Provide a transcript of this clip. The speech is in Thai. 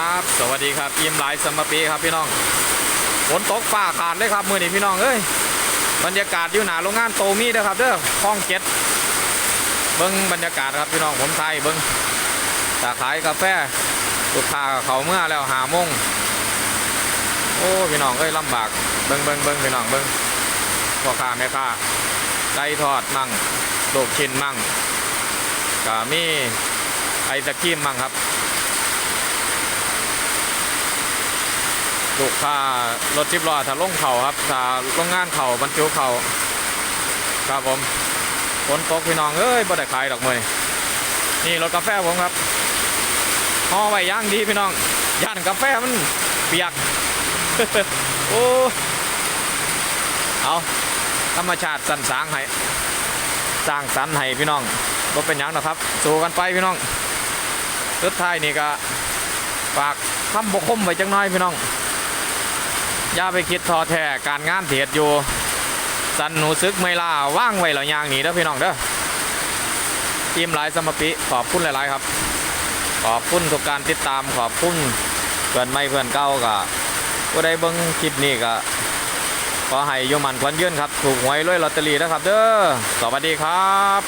ครับ สวัสดีครับอิ่มหลายสมปีครับพี่น้องฝนตกฟ้าขาดเลยครับมือนี้พี่น้องเอ้ยบรรยากาศอยู่หนาโรงงานโตมีเด้อครับเด้อคลองเจ็ดเบิ้งบรรยากาศครับพี่น้องผมไทยเบิ้งตาขายกาแฟลูกค้าเขาเมื่อแล้วหามงโอ้พี่น้องเอ้ยลำบากเบิ้งเบิ้งเบิ้งพี่น้องเบิ้งพ่อค้าแม่ค้าไก่ทอดมั่งลูกชิ้นมั่งก็มีไอศกรีมมั่งครับ ลูกค้ารถจิบล้อถ้าลงเขาครับถ้าโรงงานเขาบรรจุเขาครับผมฝนตกพี่น้องเอ้ยบ่ได้ขายดอกมือนี่รถกาแฟผมครับห่อไว้ย่างดีพี่น้องย่านกาแฟมันเปียกโอ้เอาธรรมชาติสันสางให้สร้างสรรค์ให้พี่น้องบ่เป็นหยังนะครับ สู้กันไปพี่น้องสุดท้ายนี่ก็ฝากคำบกคมไว้จังน้อยพี่น้อง อย่าไปคิดท้อแท้การงานเถียดอยู่สันหนูซึกไม่ล่าว่างไว้แล้วยางหนีเด้อพี่น้องเด้อทีมหลายสมปิขอบคุณหลาย ๆ ครับ ขอบคุณทุกการติดตามขอบคุณเพื่อนไม่เพื่อนเก่าก็ผู้ใดเบิ่งคลิปนี้ก็ขอให้โยมันควันยื่นครับ ถูกหวยรวยลอตเตอรี่นะครับ เด้อสวัสดีครับ